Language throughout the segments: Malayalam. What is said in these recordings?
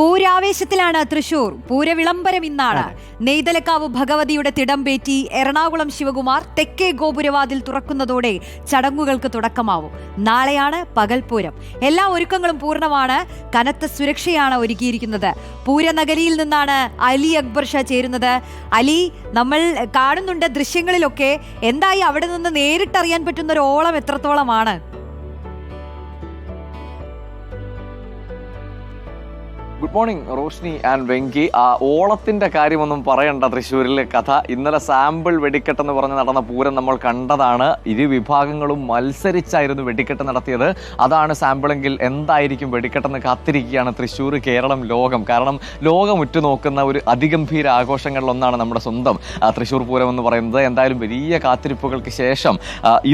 പൂരാവേശത്തിലാണ് തൃശൂർ. പൂരവിളംബരം ഇന്നാണ്. നെയ്തലക്കാവ് ഭഗവതിയുടെ തിടംപേറ്റി എറണാകുളം ശിവകുമാർ തെക്കേ ഗോപുരവാതിൽ തുറക്കുന്നതോടെ ചടങ്ങുകൾക്ക് തുടക്കമാവും. നാളെയാണ് പകൽപൂരം എല്ലാ ഒരുക്കങ്ങളും പൂർണമാണ്. കനത്ത സുരക്ഷയാണ് ഒരുക്കിയിരിക്കുന്നത്. പൂരനഗരിയിൽ നിന്നാണ് അലി അക്ബർ ഷാ ചേരുന്നത്. അലി നമ്മൾ കാണുന്നുണ്ട് ദൃശ്യങ്ങളിലൊക്കെ. എന്തായി അവിടെ നിന്ന് നേരിട്ടറിയാൻ പറ്റുന്ന ഒരു ഓളം എത്രത്തോളമാണ്? Good morning Roshni and Venky. ആ ഓളത്തിന്റെ കാര്യമൊന്നും പറയണ്ട തൃശ്ശൂരിലെ കഥ. ഇന്നലെ സാമ്പിൾ വെടിക്കെട്ടെന്ന് പറഞ്ഞ് നടന്ന പൂരം നമ്മൾ കണ്ടതാണ്. ഇരു വിഭാഗങ്ങളും മത്സരിച്ചായിരുന്നു വെടിക്കെട്ട് നടത്തിയത്. അതാണ് സാമ്പിളെങ്കിൽ എന്തായിരിക്കും വെടിക്കെട്ടെന്ന് കാത്തിരിക്കുകയാണ് തൃശ്ശൂർ കേരളം ലോകം. കാരണം ലോകം ഉറ്റുനോക്കുന്ന ഒരു അതിഗംഭീര ആഘോഷങ്ങളിലൊന്നാണ് നമ്മുടെ സ്വന്തം തൃശ്ശൂർ പൂരം എന്ന് പറയുന്നത്. എന്തായാലും വലിയ കാത്തിരിപ്പുകൾക്ക് ശേഷം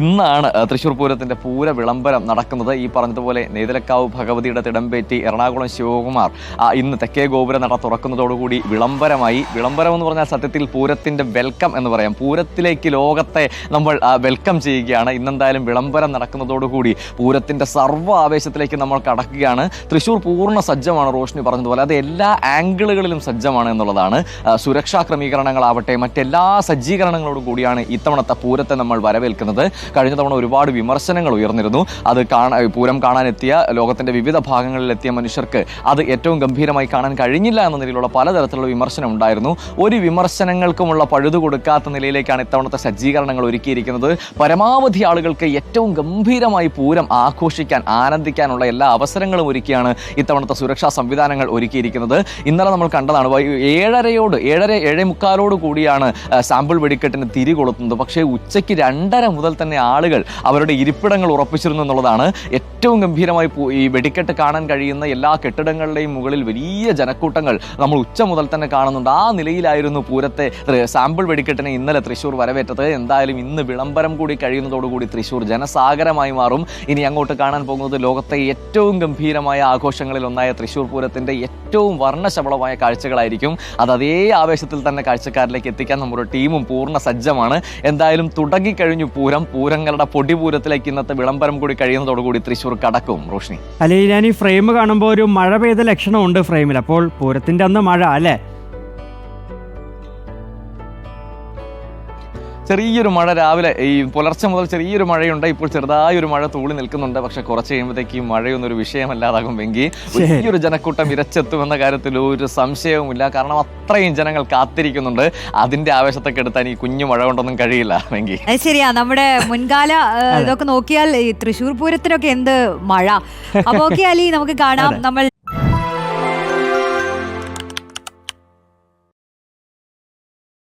ഇന്നാണ് തൃശ്ശൂർ പൂരത്തിന്റെ പൂര വിളംബരം നടക്കുന്നത്. ഈ പറഞ്ഞതുപോലെ നെയ്തലക്കാവ് ഭഗവതിയുടെ തിടമ്പേറ്റി എറണാകുളം ശിവകുമാർ ഇന്ന് തെക്കേ ഗോപുര നട തുറക്കുന്നതോടുകൂടി വിളംബരമായി. വിളംബരം എന്ന് പറഞ്ഞാൽ സത്യത്തിൽ പൂരത്തിന്റെ വെൽക്കം എന്ന് പറയാം. പൂരത്തിലേക്ക് ലോകത്തെ നമ്മൾ വെൽക്കം ചെയ്യുകയാണ്. ഇന്നെന്തായാലും വിളംബരം നടക്കുന്നതോടുകൂടി പൂരത്തിന്റെ സർവ ആവേശത്തിലേക്ക് നമ്മൾ കടക്കുകയാണ്. തൃശ്ശൂർ പൂർണ സജ്ജമാണ് റോഷ്നി പറഞ്ഞതുപോലെ. അത് എല്ലാ ആംഗിളുകളിലും സജ്ജമാണ് എന്നുള്ളതാണ്. സുരക്ഷാ ക്രമീകരണങ്ങളാവട്ടെ മറ്റെല്ലാ സജ്ജീകരണങ്ങളോടും കൂടിയാണ് ഇത്തവണത്തെ പൂരത്തെ നമ്മൾ വരവേൽക്കുന്നത്. കഴിഞ്ഞ തവണ ഒരുപാട് വിമർശനങ്ങൾ ഉയർന്നിരുന്നു. അത് കാണാൻ പൂരം കാണാനെത്തിയ ലോകത്തിന്റെ വിവിധ ഭാഗങ്ങളിലെത്തിയ മനുഷ്യർക്ക് അത് ഏറ്റവും ഗംഭീരമായി കാണാൻ കഴിഞ്ഞില്ല എന്ന നിലയിലുള്ള പലതരത്തിലുള്ള വിമർശനം ഉണ്ടായിരുന്നു. ഒരു വിമർശനങ്ങൾക്കുമുള്ള പഴുതു കൊടുക്കാത്ത നിലയിലേക്കാണ് ഇത്തവണത്തെ സജ്ജീകരണങ്ങൾ ഒരുക്കിയിരിക്കുന്നത്. പരമാവധി ആളുകൾക്ക് ഏറ്റവും ഗംഭീരമായി പൂരം ആഘോഷിക്കാൻ ആനന്ദിക്കാനുള്ള എല്ലാ അവസരങ്ങളും ഒരുക്കിയാണ് ഇത്തവണത്തെ സുരക്ഷാ സംവിധാനങ്ങൾ ഒരുക്കിയിരിക്കുന്നത്. ഇന്നലെ നമ്മൾ കണ്ടതാണ് ഏഴരയോട് ഏഴര ഏഴേ മുക്കാലോട് കൂടിയാണ് സാമ്പിൾ വെടിക്കെട്ടിന് തിരി കൊളുത്തുന്നത്. പക്ഷേ ഉച്ചയ്ക്ക് രണ്ടര മുതൽ തന്നെ ആളുകൾ അവരുടെ ഇരിപ്പിടങ്ങൾ ഉറപ്പിച്ചിരുന്നു എന്നുള്ളതാണ് ഏറ്റവും ഗംഭീരമായി ഈ വെടിക്കെട്ട് കാണാൻ കഴിയുന്ന എല്ലാ കെട്ടിടങ്ങളുടെയും മുകളിൽ വലിയ ജനക്കൂട്ടങ്ങൾ നമ്മൾ ഉച്ച മുതൽ തന്നെ കാണുന്നുണ്ട്. ആ നിലയിലായിരുന്നു പൂരത്തെ സാമ്പിൾ വെടിക്കെട്ടിനെ ഇന്നലെ തൃശ്ശൂർ വരവേറ്റത്. എന്തായാലും ഇന്ന് വിളംബരം കൂടി കഴിയുന്നതോടുകൂടി തൃശ്ശൂർ ജനസാഗരമായി മാറും. ഇനി അങ്ങോട്ട് കാണാൻ പോകുന്നത് ലോകത്തെ ഏറ്റവും ഗംഭീരമായ ആഘോഷങ്ങളിൽ ഒന്നായ തൃശ്ശൂർ പൂരത്തിന്റെ ഏറ്റവും വർണശബളമായ കാഴ്ചകളായിരിക്കും. അത് അതേ ആവേശത്തിൽ തന്നെ കാഴ്ചക്കാരിലേക്ക് എത്തിക്കാൻ നമ്മുടെ ടീമും പൂർണ സജ്ജമാണ്. എന്തായാലും തുടങ്ങിക്കഴിഞ്ഞു പൂരം. പൂരങ്ങളുടെ പൊടിപൂരത്തിലേക്ക് ഇന്നത്തെ വിളംബരം കൂടി കഴിയുന്നതോടുകൂടി തൃശ്ശൂർ കടക്കും. റോഷ്നി. അല്ലെങ്കിൽ ഞാൻ ഈ ഫ്രെയിം കാണുമ്പോൾ ഒരു മഴ പെയ്ത ലക്ഷണമുണ്ട് ഫ്രെയിമിൽ. അപ്പോൾ പൂരത്തിന്റെ അന്ന് മഴ അല്ലേ? ചെറിയൊരു മഴ രാവിലെ ഈ പുലർച്ചെ മുതൽ ചെറിയൊരു മഴയുണ്ട്. ഇപ്പോൾ ചെറുതായി ഒരു മഴ തൂളി നിൽക്കുന്നുണ്ട്. പക്ഷെ കുറച്ച് കഴിയുമ്പോഴത്തേക്ക് ഈ മഴയൊന്നും ഒരു വിഷയമല്ലാതാകും ഈ വലിയൊരു ജനക്കൂട്ടം ഇരച്ചെത്തുമെന്ന കാര്യത്തിൽ ഒരു സംശയവുമില്ല. കാരണം അത്രയും ജനങ്ങൾ കാത്തിരിക്കുന്നുണ്ട്. അതിന്റെ ആവേശത്തൊക്കെ എടുത്താൽ ഈ കുഞ്ഞു മഴ കൊണ്ടൊന്നും കഴിയില്ല വെങ്കി അത് ശരിയാ. നമ്മുടെ മുൻകാല ഇതൊക്കെ നോക്കിയാൽ ഈ തൃശ്ശൂർ പൂരത്തിനൊക്കെ എന്ത് മഴ. അപ്പൊ ഓക്കെ അലി നമുക്ക് കാണാം. നമ്മൾ